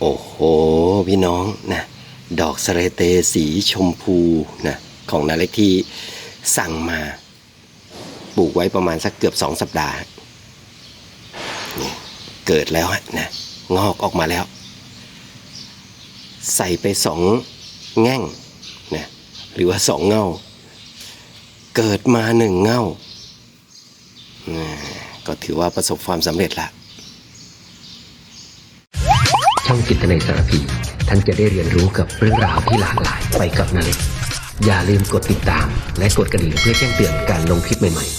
โอ้โห พี่น้องนะดอกสเรเตสีชมพูนะของนาเล็กที่สั่งมาปลูกไว้ประมาณสักเกือบสองสัปดาห์นี่เกิดแล้วนะงอกออกมาแล้ว ใส่ไปสองแง่งนะหรือว่าสองเง่าเกิดมาหนึ่งเง่าอ่าก็ถือว่าประสบความสำเร็จละ ช่องจิตในสารพี ท่านจะได้เรียนรู้กับเรื่องราวที่หลากหลายไปกับนาเล็กอย่าลืมกดติดตาม และกดกระดิ่งเพื่อแจ้งเตือนการลงคลิปใหม่ๆ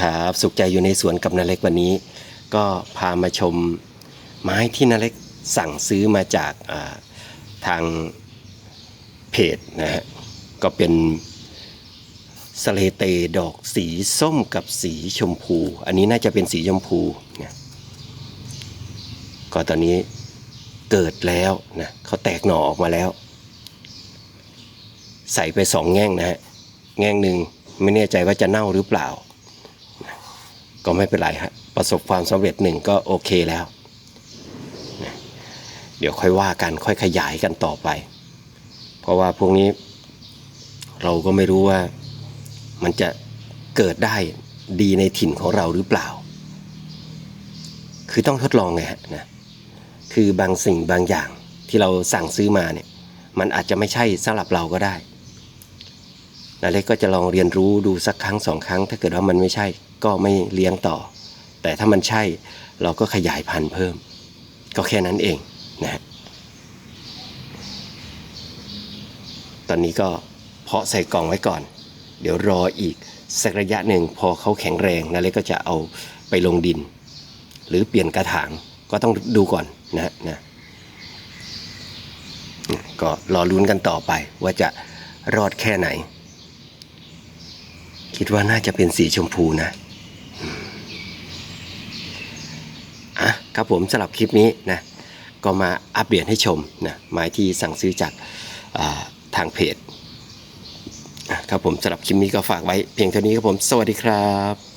ครับสุขใจอยู่ในสวนกับนาเล็กวันนี้ ก็พามาชมไม้ที่นาเล็กสั่งซื้อมาจากาทาง เพจนะฮะก็เป็นสเลเตดอกสีส้มกับสีชมพู อันนี้น่าจะเป็นสีชมพูนะก็ตอนนี้เกิดแล้วนะเขาแตกหน่อออกมาแล้ว ใส่ไปสองแง่งนะฮะแง่งหนึ่งไม่แน่ใจว่าจะเน่าหรือเปล่า ก็ไม่เป็นไรฮะประสบความสำเร็จหนึ่งก็โอเคแล้วนะเดี๋ยวค่อยว่ากันค่อยขยายกันต่อไป เพราะว่าพวกนี้เราก็ไม่รู้ว่ามันจะเกิดได้ดีในถิ่นของเราหรือเปล่า คือต้องทดลองไงฮะนะ คือบางสิ่งบางอย่างที่เราสั่งซื้อมาเนี่ย มันอาจจะไม่ใช่สำหรับเราก็ได้นาเล็กก็จะลองเรียนรู้ดูสักครั้งสองครั้ง ถ้าเกิดว่ามันไม่ใช่ก็ไม่เลี้ยงต่อ แต่ถ้ามันใช่เราก็ขยายพันธุ์เพิ่ม ก็แค่นั้นเองนะฮะ อนนี้ก็เพาะใส่กล่องไว้ก่อน เดี๋ยวรออีกสักระยะหนึ่งพอเขาแข็งแรงนาเล็กก็จะเอาไปลงดิน หรือเปลี่ยนกระถางก็ต้องดูก่อนนะนะก็รอลุ้นกันต่อไปว่าจะรอดแค่ไหน คิดว่าน่าจะเป็นสีชมพูนะอะครับผมสำหรับคลิปนี้นะก็มาอัปเดตให้ชมนะไม้ที่สั่งซื้อจากอ่า ทางเพจครับผมสำหรับคลิปนี้ก็ฝากไว้เพียงเท่านี้ครับผม สวัสดีครับ